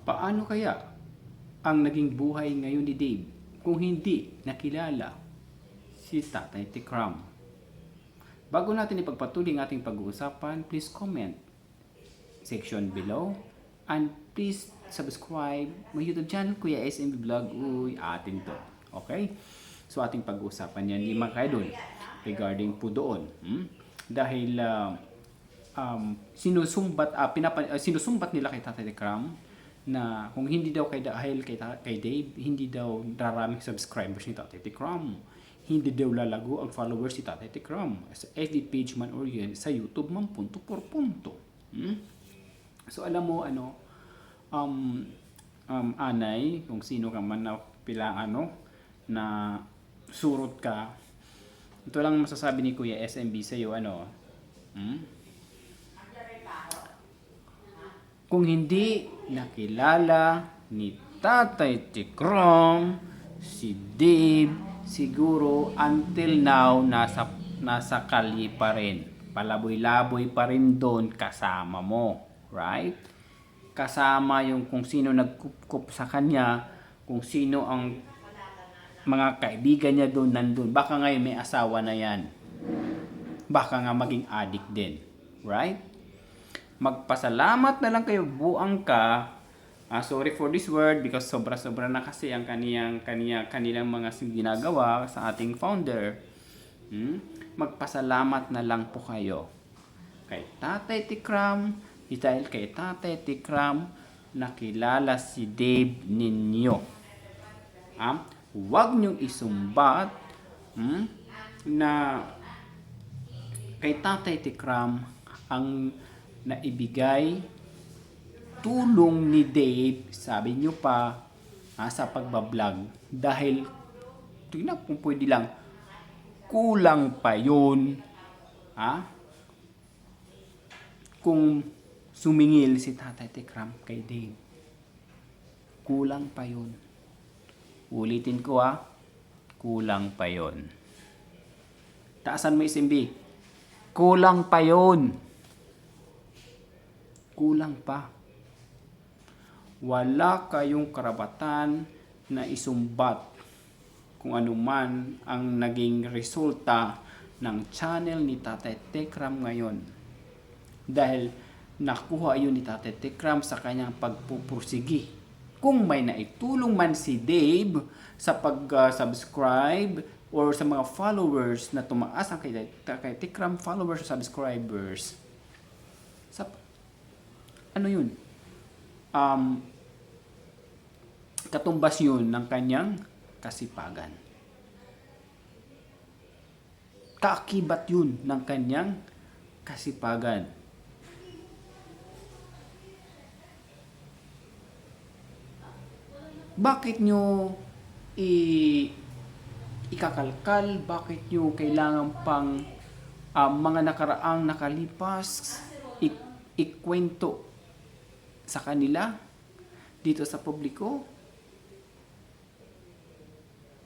Paano kaya ang naging buhay ngayon ni Dave kung hindi nakilala si Tatay Tikram? Bago natin ipagpatuloy ang ating pag-uusapan, please comment section below and please subscribe my YouTube channel Kuya SMB Vlog. Uy, atin to. Okay? So ating pag-uusapan yan, lima kayo doon regarding po doon. Hmm? Dahil ah, um, sinusumbat, ah, pinapa, ah, sinusumbat nila kay Tatay Tikram na kung hindi daw kay dahil kay, kay Dave, hindi daw daraming subscribers ni Tatay Tikram. Hindi daw lalago ang followers ni Tatay Tikram. Sa FB page man or yun, sa YouTube man punto por punto. Hmm? So alam mo ano, um, um, anay, kung sino ka man na pila ano, na surot ka, ito lang masasabi ni Kuya SMB sa iyo ano, hmm? Kung hindi nakilala ni Tatay Tikrom, si Dave, siguro until now nasa nasa kali pa rin. Palaboy-laboy pa rin doon kasama mo, right? Kasama yung kung sino nagkup sa kanya, kung sino ang mga kaibigan niya doon nandun. Baka ngayon may asawa na yan. Baka nga maging addict din, right? Magpasalamat na lang kayo buang ka. Ah, sorry for this word because sobra-sobra na kasi ang kaniyang kaniya kanilang mga ginagawa sa ating founder. Hmm? Magpasalamat na lang po kayo. Kay Tatay Tikram, dahil kay Tatay Tikram, nakilala si Dave ninyo. Ah, huwag niyong isumbat hmm, na kay Tatay Tikram ang naibigay tulong ni Dave, sabi niyo pa, ah, sa pagbablog. Dahil, tingnan kung pwede lang, kulang pa yun. Ha? Kung sumingil si Tatay Tikram kay Dave. Kulang pa yun. Ulitin ko ha, kulang pa yun. Taasan mo SMB. Kulang pa yun kulang pa. Wala kayong karapatan na isumbat kung ano man ang naging resulta ng channel ni Tatay Tekram ngayon. Dahil nakuha yun ni Tatay Tekram sa kanyang pagpupursigi. Kung may naitulong man si Dave sa pag-subscribe or sa mga followers na tumaas ang kay, kay Tikram followers or subscribers, ano yun? Um, katumbas yun ng kanyang kasipagan. Kaakibat yun ng kanyang kasipagan. Bakit nyo i ikakalkal? Bakit nyo kailangan pang um, mga nakaraang nakalipas ik- ikwento sa kanila dito sa publiko?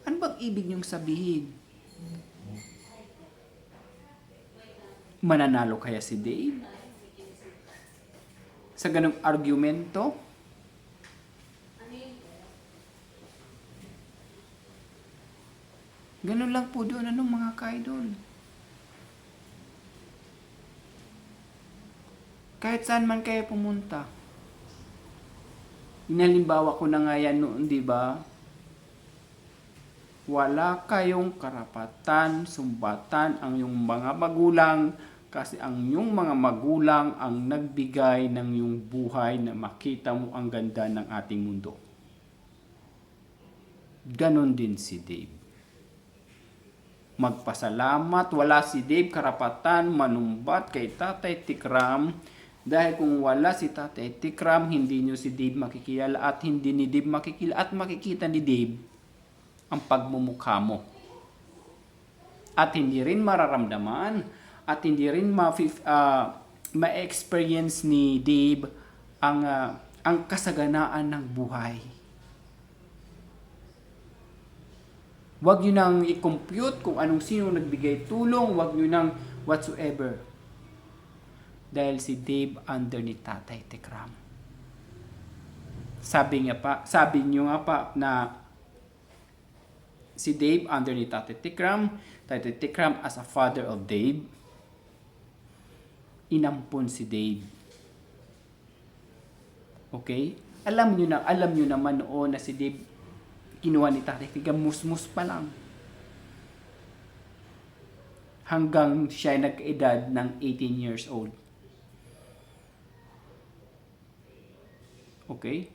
Ano bang ibig niyong sabihin? Mananalo kaya si Dave? Sa ganong argumento? Ganun lang po doon, anong mga kaidol? Kahit saan man kayo pumunta. Inalimbawa ko na nga yan noon, di ba? Wala kayong karapatan, sumbatan ang yung mga magulang kasi ang yung mga magulang ang nagbigay ng yung buhay na makita mo ang ganda ng ating mundo. Ganon din si Dave. Magpasalamat, wala si Dave karapatan manumbat kay Tatay Tikram dahil kung wala si Tatay Tikram, hindi nyo si Dave makikilala at hindi ni Dave makikilala at makikita ni Dave ang pagmumukha mo. At hindi rin mararamdaman at hindi rin ma uh, ma-experience ni Dave ang uh, ang kasaganaan ng buhay. Huwag nyo nang i-compute kung anong sino nagbigay tulong, huwag nyo nang whatsoever dahil si Dave under ni Tatay Tikram. sabi niya pa, sabi niyo nga pa na si Dave under ni Tate Tikram, Tate Tikram as a father of Dave, inampun si Dave. Okay? Alam niyo na, alam niyo naman noon na si Dave kinuha ni Tate Tikram musmus pa lang. Hanggang siya ay nagkaedad ng 18 years old. Okay?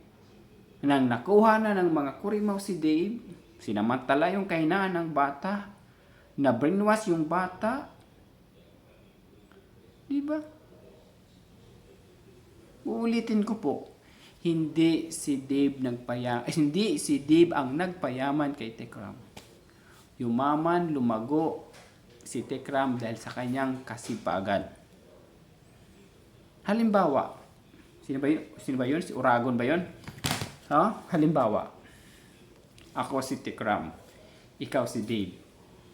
Nang nakuha na ng mga kurimaw si Dave, sinamantala yung kahinaan ng bata, na brainwash yung bata, di ba? Uulitin ko po, hindi si Dave nagpaya, eh, hindi si Dave ang nagpayaman kay Tekram. Yumaman, lumago si Tekram dahil sa kanyang kasipagan. Halimbawa, sino ba yun? Sino ba yun? Si Uragon ba yun? Ha? Halimbawa, ako si Tikram, ikaw si Dave.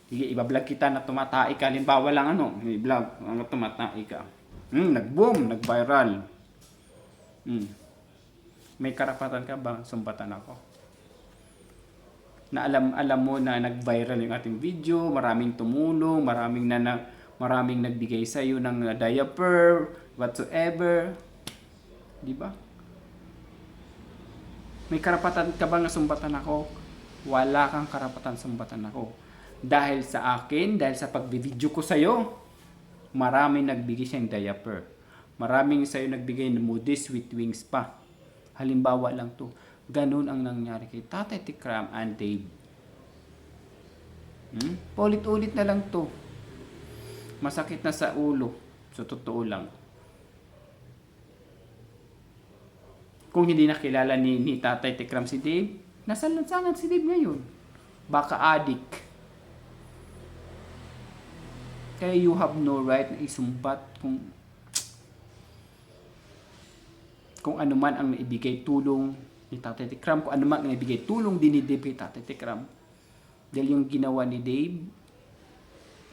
Sige, ibablog kita na tumatai ka. Halimbawa lang ano, i-vlog, ano tumatai ka. Hmm, nag-boom, nag-viral. Hmm. May karapatan ka ba sumbatan ako? Na alam alam mo na nag-viral yung ating video, maraming tumulong, maraming na, na maraming nagbigay sa iyo ng diaper, whatsoever. Di ba? May karapatan ka ba na sumbatan ako? Wala kang karapatan sumbatan ako. Dahil sa akin, dahil sa pagbibideo ko sa'yo, maraming nagbigay siyang diaper. Maraming sa'yo nagbigay ng Moody's with wings pa. Halimbawa lang to. Ganun ang nangyari kay Tatay Tikram and Dave. Hmm? Paulit-ulit na lang to. Masakit na sa ulo. Sa totoo lang. Kung hindi nakilala ni, ni Tatay Tikram si Dave, nasa lansangan si Dave ngayon. Baka adik. Kaya you have no right na isumbat kung kung ano man ang naibigay tulong ni Tatay Tikram, kung ano man ang naibigay tulong din ni Dave Tatay Tikram. Dahil yung ginawa ni Dave,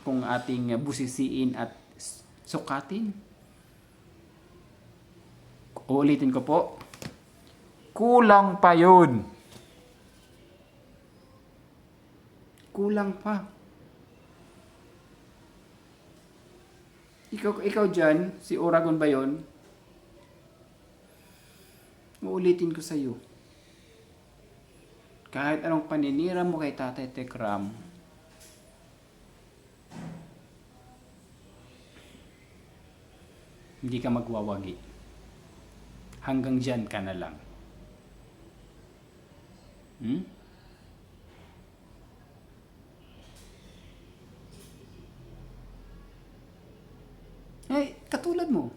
kung ating busisiin at sukatin, ulitin ko po, kulang pa yun. Kulang pa. Ikaw, ikaw dyan, si Oragon ba yun? Uulitin ko sa'yo. Kahit anong paninira mo kay Tatay Tekram, hindi ka magwawagi. Hanggang dyan ka na lang. Hmm? Eh, katulad mo.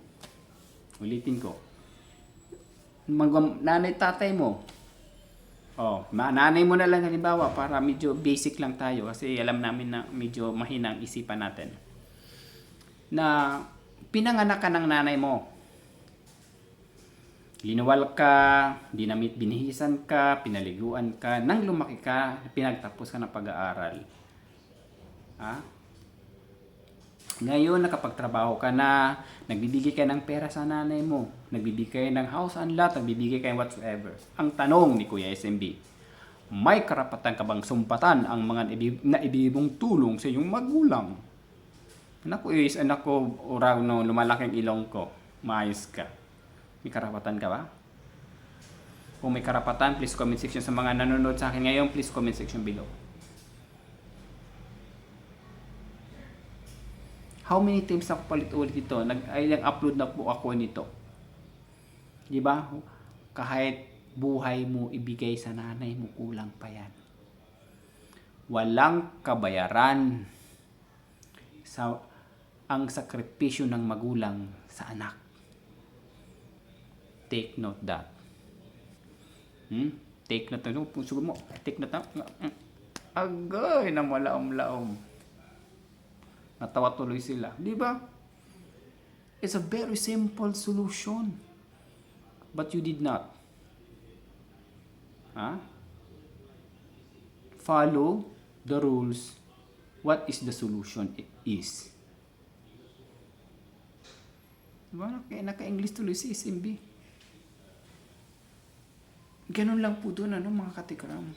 Ulitin ko. Mag- nanay tatay mo. Oh, nanay mo na lang halimbawa para medyo basic lang tayo kasi alam namin na medyo mahina ang isipan natin. Na pinanganak ka ng nanay mo. Linuwal ka, dinamit binihisan ka, pinaliguan ka, nang lumaki ka, pinagtapos ka ng pag-aaral. Ha? Ngayon, nakapagtrabaho ka na, nagbibigay ka ng pera sa nanay mo, nagbibigay ng house and lot, nagbibigay ka ng whatsoever. Ang tanong ni Kuya SMB, may karapatan ka bang sumpatan ang mga naibib- naibibong tulong sa iyong magulang? Anak ko is, anak ko, uraw no, lumalaking ilong ko, maayos ka. May karapatan ka ba? Kung may karapatan, please comment section sa mga nanonood sa akin ngayon, please comment section below. How many times ako palit-ulit ito? Nag ay upload na po ako nito. 'Di ba? Kahit buhay mo ibigay sa nanay mo kulang pa 'yan. Walang kabayaran sa ang sakripisyo ng magulang sa anak. Take note that. Hmm? Take note na puso mo. Take note na. Agay na malaom-laom. Natawa tuloy sila. Di ba? It's a very simple solution. But you did not. Ha? Follow the rules. What is the solution it is? Diba? Naka- Naka-English tuloy si SMB. Ganun lang po doon, ano, mga katikram.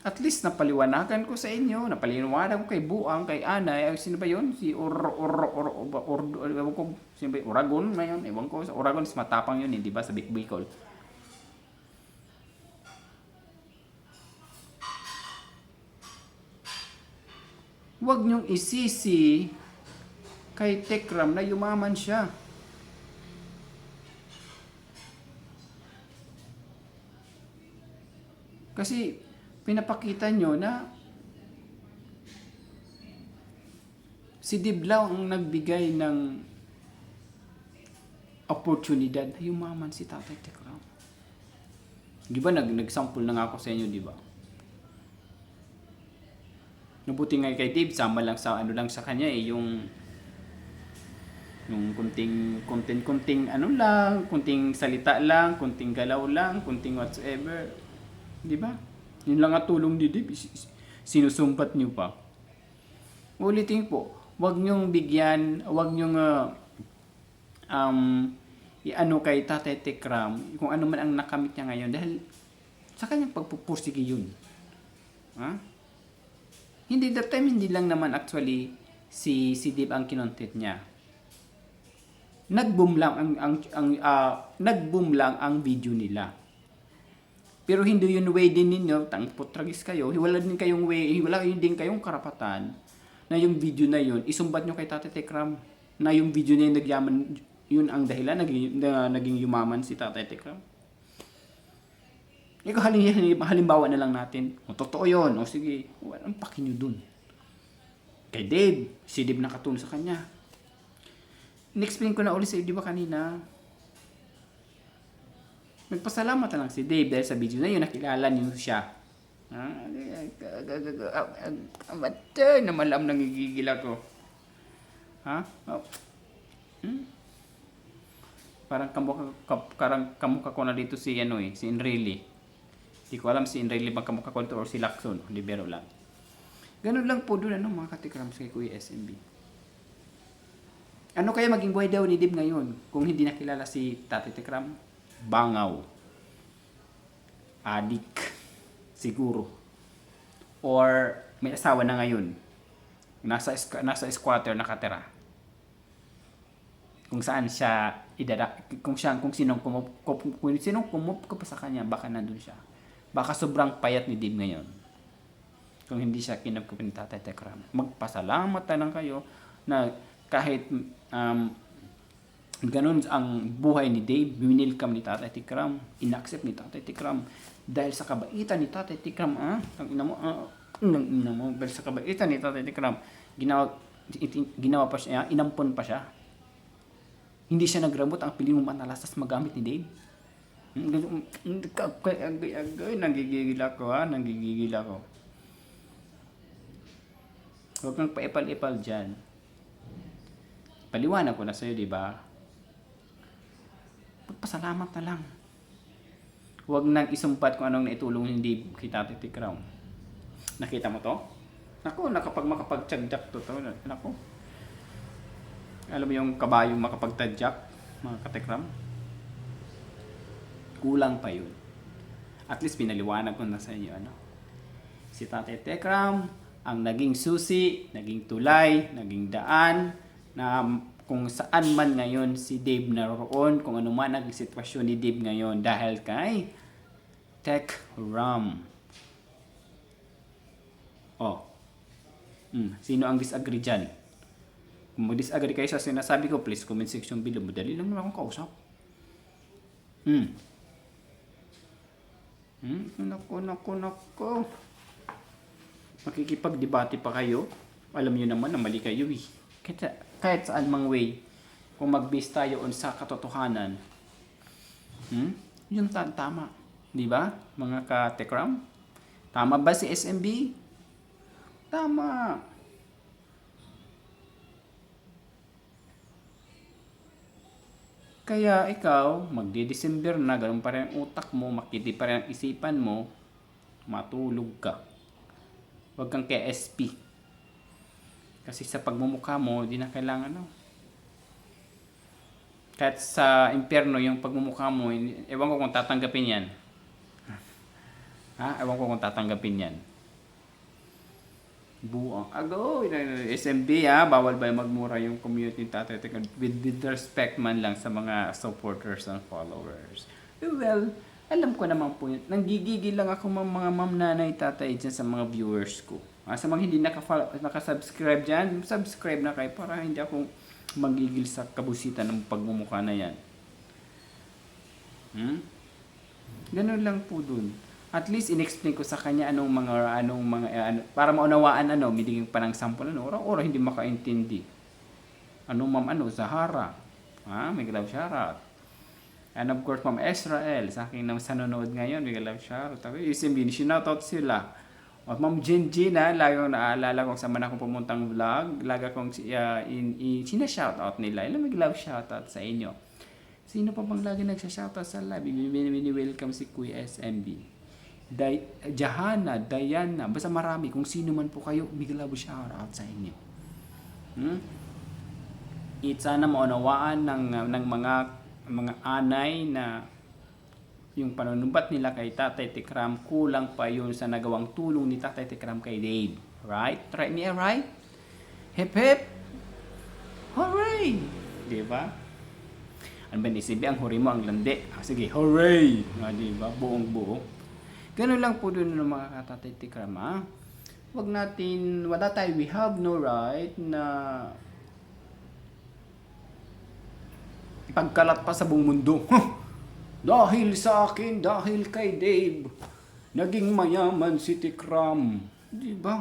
At least napaliwanagan ko sa inyo, napaliwanagan ko kay Buang, kay Ana, eh, sino ba yun? Si Or, Or, Or, Or, Or, ewan ko, sino ba yun? Oragon na yun, ewan ko, sa Oragon, is matapang yun, hindi ba, sa Big Bicol. Huwag niyong isisi kay Tekram na yumaman siya. Kasi pinapakita nyo na si Diblaw ang nagbigay ng oportunidad na yumaman si Tatay Tekram. Di ba nag nag-sample na nga ako sa inyo, di ba? Nabuti nga kay Dave, sama lang sa ano lang sa kanya eh, yung yung kunting kunting kunting ano lang, kunting salita lang, kunting galaw lang, kunting whatsoever. 'Di ba? Yun lang ang tulong ni is- Sinusumpat niyo pa. Ulitin po, wag niyong bigyan, wag niyong ah, um, i-ano kay Tatay Tekram, kung ano man ang nakamit niya ngayon dahil sa kanyang pagpupursige yun. Ha? Hindi that time hindi lang naman actually si si Dave ang kinontent niya. Nag-boom lang ang ang, ang ah, nag-boom lang ang video nila. Pero hindi yun way din ninyo, tang putragis kayo, wala din kayong way, wala din kayong karapatan na yung video na yun, isumbat nyo kay Tate Tekram na yung video na yun nagyaman, yun ang dahilan, naging, na, naging yumaman si Tate Tekram. Ikaw halim, halim, halimbawa na lang natin. O, totoo yun. O sige, walang paki nyo dun. Kay Dave, si Dave nakatulong sa kanya. In-explain ko na ulit sa iyo, di ba kanina? Nagpasalamat na lang si Dave dahil sa video na yun, nakilala niyo siya. Ha? Mata na malam nangigigil ako. Ha? Oh. Hmm? Parang kamukha, ka- parang kamukha ko na dito si ano eh, si Enrile. Hindi ko alam si Enrile bang kamukha ko dito or si Lacson. Libero lang. Ganun lang po doon ano mga katikram sa Kuya SMB. Ano kaya maging buhay daw ni Dib ngayon kung hindi nakilala si Tati Tikram? Bangaw. Adik. Siguro. Or may asawa na ngayon. Nasa, nasa squatter nakatira. Kung saan siya idada kung siya kung sinong kumup kung, sinong kumup ko pa sa kanya baka nandun siya. Baka sobrang payat ni Dib ngayon. Kung hindi siya kinapkupin ni Tatay Tekram. Magpasalamat na lang kayo na kahit um, ganun ang buhay ni Dave, winilcome ni Tatay Tikram, inaccept ni Tatay Tikram dahil sa kabaitan ni Tatay Tikram, ah, ang ina mo, ah, ina mo, dahil sa kabaitan ni Tatay Tikram, ginawa, ginawa pa siya, inampon pa siya. Hindi siya nagramot, ang piling mo manalasas magamit ni Dave. Agay-agay, nagigigil ako ha, nagigigil ako. Huwag kang paipal-ipal dyan. Paliwanag ko na sa'yo, di ba? Pagpasalamat na lang. Huwag nang isumpat kung anong naitulong hindi kita titikram. Nakita mo to? Nako, nakapag makapagtsadyak to to. Nako. Alam mo yung kabayong makapagtadyak, mga katikram? Kulang pa yun. At least pinaliwanag ko na sa inyo, ano? Si Tatay Tekram, ang naging susi, naging tulay, naging daan, na kung saan man ngayon si Dave naroon, kung ano man ang sitwasyon ni Dave ngayon dahil kay Tech Ram. Oh. Hmm, sino ang disagree dyan? Kung mag-disagree kayo sa sinasabi ko, please comment section below. Madali lang naman akong kausap. Hmm. Hmm, nako, nako, nako. Makikipagdebate pa kayo. Alam niyo naman na mali kayo eh. Kahit, kahit saan mang way, kung mag-base tayo on sa katotohanan, hmm? yun ta- tama. Di ba, mga ka-tekram? Tama ba si SMB? Tama. Kaya ikaw, magdi-December na, ganun pa rin ang utak mo, makiti pa rin ang isipan mo, matulog ka. Huwag kang KSP. Kasi sa pagmumukha mo, di na kailangan, ano, Kahit sa impyerno, yung pagmumukha mo, hindi- ewan ko kung tatanggapin yan. Ha? Ewan ko kung tatanggapin yan. Buang. Ago, SMB ha, bawal ba magmura yung community tatay Teka, with, with respect man lang sa mga supporters and followers. Well, alam ko naman po yun. Nanggigigil lang ako mga, mga ma'am nanay tatay dyan sa mga viewers ko. Ah, sa mga hindi naka, nakasubscribe dyan, subscribe na kayo para hindi ako magigil sa kabusitan ng pagmumukha na yan. Hmm? Ganun lang po dun. At least inexplain ko sa kanya anong mga anong mga eh, ano, para maunawaan ano, binigyan pa ng sample ano, ora ora hindi makaintindi. Ano ma'am ano, Zahara. Ha, may love shoutout. And of course, Ma'am Israel, sa akin na sa nanonood ngayon, may love shoutout. Tapos yung bin, sinoutout sila. At Ma'am Jen Gina, lagi kong naalala kung saan man ako pumuntang vlog, lagi kong uh, in, in, sinashoutout nila. Ilan may love shoutout sa inyo. Sino pa bang lagi nagsashoutout sa live? Mini-welcome si Kuya SMB. Day, Jahana, Diana, basta marami. Kung sino man po kayo, bigla po shoutout sa inyo. Hmm? It sana maunawaan ng, ng mga mga anay na yung panunumbat nila kay Tatay Tikram, kulang pa yun sa nagawang tulong ni Tatay Tikram kay Dave. Right? Right me, right? Hip hip! Hooray! Di ba? Ano ba nisibig ang huri mo ang landi? Ah, sige, hooray! Ah, di ba? Buong buo. Ganun lang po dun ng mga katatay tikram, ha? Huwag natin, wala tayo, we have no right na ipagkalat pa sa buong mundo. dahil sa akin, dahil kay Dave, naging mayaman si Tikram. Di ba?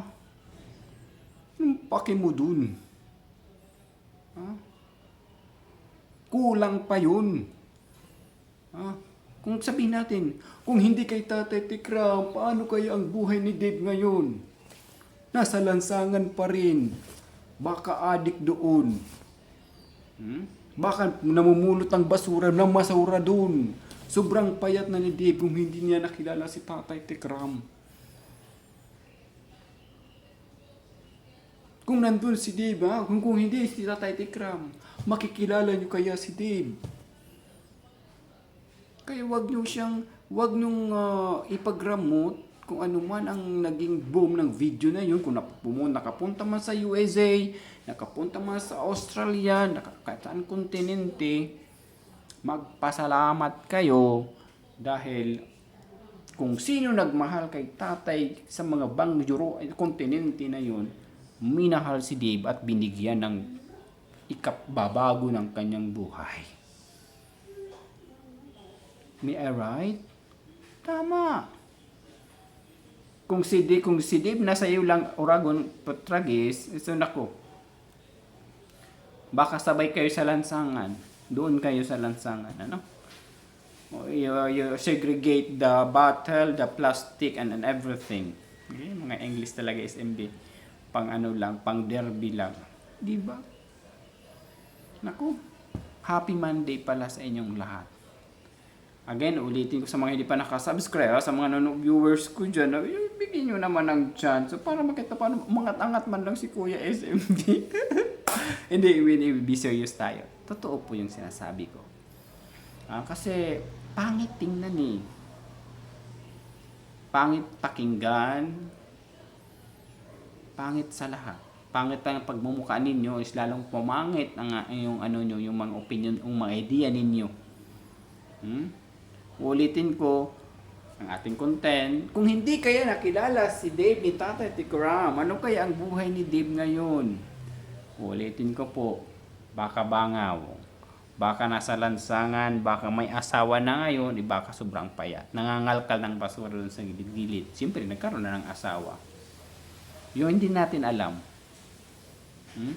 Yung paki mo dun. Ha? Kulang pa yun. Ha? Kung sabihin natin, kung hindi kay Tatay Tikram, paano kaya ang buhay ni Dave ngayon? Nasa lansangan pa rin. Baka adik doon. Hmm? Baka namumulot ang basura ng masura doon. Sobrang payat na ni Dave kung hindi niya nakilala si Tatay Tikram. Kung nandun si Dave, ha? Kung, kung hindi si Tatay Tikram, makikilala niyo kaya si Dave. Kaya wag niyo siyang, wag niyong ah, ipagramot kung ano man ang naging boom ng video na yun. Kung napupunta, nakapunta man sa USA, nakapunta man sa Australia, nakakasaan kontinente, magpasalamat kayo dahil kung sino nagmahal kay tatay sa mga bang juro, kontinente na yun, minahal si Dave at binigyan ng ikapbabago ng kanyang buhay. May I right? Tama. Kung si Dave, kung si Dave nasa iyo lang Oragon Patragis, so nako. Baka sabay kayo sa lansangan. Doon kayo sa lansangan, ano? O, You, you segregate the bottle, the plastic, and, and everything. Okay? Mga English talaga SMB. Pang ano lang, pang derby lang. Di ba? Naku, happy Monday pala sa inyong lahat. Again, ulitin ko sa mga hindi pa nakasubscribe, sa mga nanonood viewers ko dyan, bigyan nyo naman ng chance so, para makita paano umangat-angat man lang si Kuya SMD. hindi, hindi, be serious tayo. Totoo po yung sinasabi ko. Ah, kasi, pangit tingnan eh. Pangit pakinggan. Pangit sa lahat. Pangit ang pagmumukha ninyo is lalong pumangit ang ah, yung ano nyo, yung mga opinion, yung mga idea ninyo. Hmm? Ulitin ko ang ating content. Kung hindi kaya nakilala si Dave ni Tatay Tikram, ano kaya ang buhay ni Dave ngayon? Ulitin ko po, baka bangaw. Baka nasa lansangan, baka may asawa na ngayon, eh baka sobrang payat. Nangangalkal ng basura dun sa gilid-gilid. Siyempre, nagkaroon na ng asawa. Yun hindi natin alam. Hmm?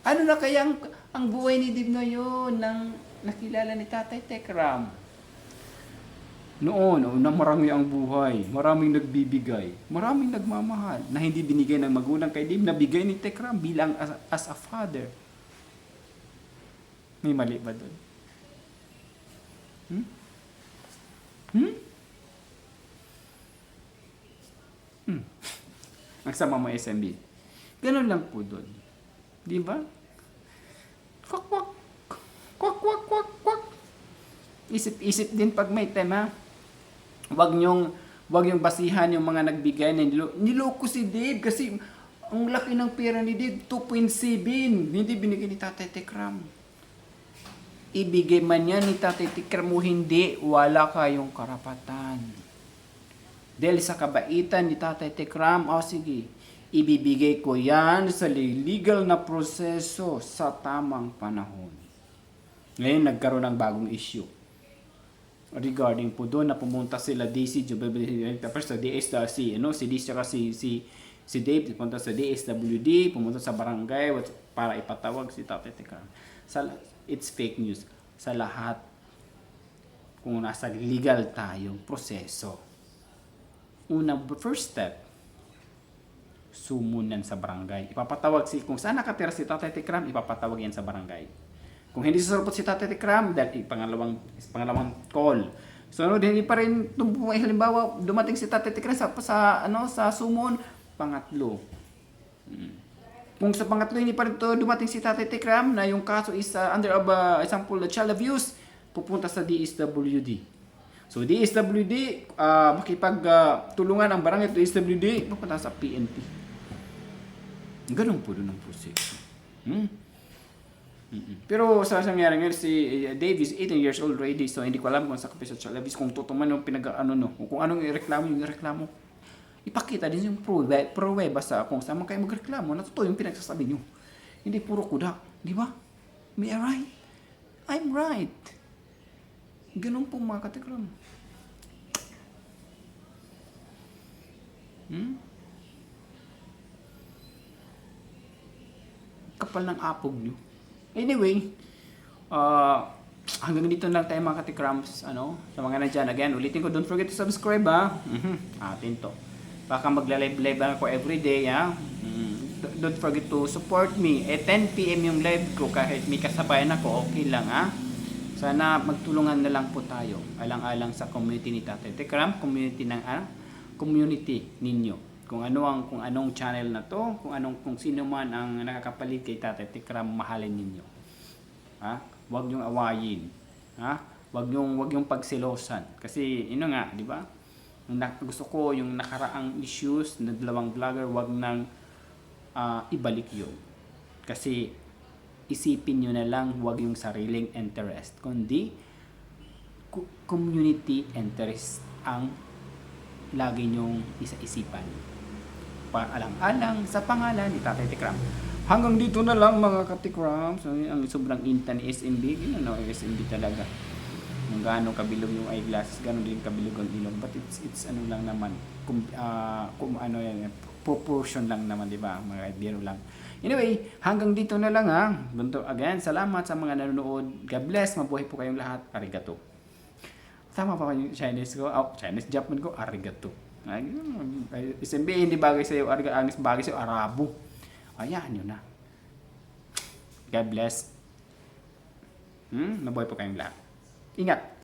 Ano na kaya ang, ang buhay ni Dib ngayon nang nakilala ni Tatay Tekram? Noon, oh, na marami ang buhay, maraming nagbibigay, maraming nagmamahal na hindi binigay ng magulang kay Dib, nabigay ni Tekram bilang as, as a father. May mali ba doon? Hmm? Hmm? Hmm. Ang sama mo SMB. Ganun lang po doon. Di ba? Kwak, kwak. Kwak, kwak, kwak, kwak. isip-isip din pag may tema. Wag nyong wag yung basihan yung mga nagbigay na nilo, niloko si Dave kasi ang laki ng pera ni Dave, 2.7. Hindi binigay ni Tatay Tekram. Ibigay man yan ni Tatay Tekram o hindi, wala kayong karapatan. Dahil sa kabaitan ni Tatay Tekram, o sige, ibibigay ko yan sa legal na proseso sa tamang panahon. Ngayon, nagkaroon ng bagong issue regarding po doon na pumunta sila DC tapos sa DSWC ano si DC saka si si si Dave pumunta sa DSWD pumunta sa barangay para ipatawag si Tatay Tekram sa it's fake news sa lahat kung nasa legal tayong proseso unang first step sumunan sa barangay ipapatawag si kung saan nakatira si Tatay Tekram ipapatawag yan sa barangay kung hindi susurpot si Tatay Tikram, dahil eh, pangalawang, pangalawang call. So, ano, hindi pa rin, tum- halimbawa, dumating si Tatay Tikram sa, sa, ano, sa sumon, pangatlo. Hmm. Kung sa pangatlo hindi pa rin to dumating si Tatay Tikram na yung kaso is uh, under of uh, example child abuse, pupunta sa DSWD. So DSWD, uh, makipag uh, tulungan ang barangay DSWD, pupunta sa PNP. Ganun po doon ang proseso. Hmm? Mm-mm. Pero sa nangyari ngayon, si uh, Dave is 18 years old already, so hindi ko alam kung sa kapiso sa labis, kung totoo man yung pinag, ano, no, kung anong ireklamo yung ireklamo. Ipakita din yung pruwe, pruweba sa kung saan man kayo magreklamo na totoo yung pinagsasabi nyo. Hindi puro kuda, di ba? May I right? I'm right. Ganun po mga katikram. Hmm? Kapal ng apog nyo. Anyway, uh, hanggang dito lang tayo mga katikrams, ano, sa mga nandyan. Again, ulitin ko, don't forget to subscribe ha. Mhm, atin to. Baka magla-live-live ako everyday ha. Mm, d- Don't forget to support me. Eh, 10pm yung live ko kahit may kasabayan ako, okay lang ha. Sana magtulungan na lang po tayo. Alang-alang sa community ni Tatay Tekram, community ng ah, community ninyo. Kung ano ang kung anong channel na to, kung anong kung sino man ang nakakapalit kay Tatay Tekram, mahalin ninyo. Ha? Huwag yung awayin. Ha? Huwag yung huwag yung pagselosan kasi ino nga, di ba? Na- gusto ko yung nakaraang issues na dalawang vlogger, wag nang ah, ibalik yun. Kasi isipin nyo na lang huwag yung sariling interest, kundi co- community interest ang lagi nyong isa-isipan. Paalang-alang sa pangalan ni Tatay Tikram. Hanggang dito na lang mga katikram. So, ang sobrang inta ni SMB. Yun ano, SMB talaga. Kung gaano kabilog yung eyeglasses, gaano din kabilog ang ilong. But it's, it's ano lang naman. Kung, ah, kung ano yan, proportion lang naman, di ba? Mga biro lang. Anyway, hanggang dito na lang ha. Bunto again, salamat sa mga nanonood. God bless, mabuhay po kayong lahat. Arigato. Tama pa yung Chinese ko? Oh, Chinese, Japan ko, arigato. SMB, hindi bagay sa'yo, arigato, bagay sa'yo, Arabo. Ayan, yun na. God bless. Hmm? Mabuhay po kayong lahat. Ingat.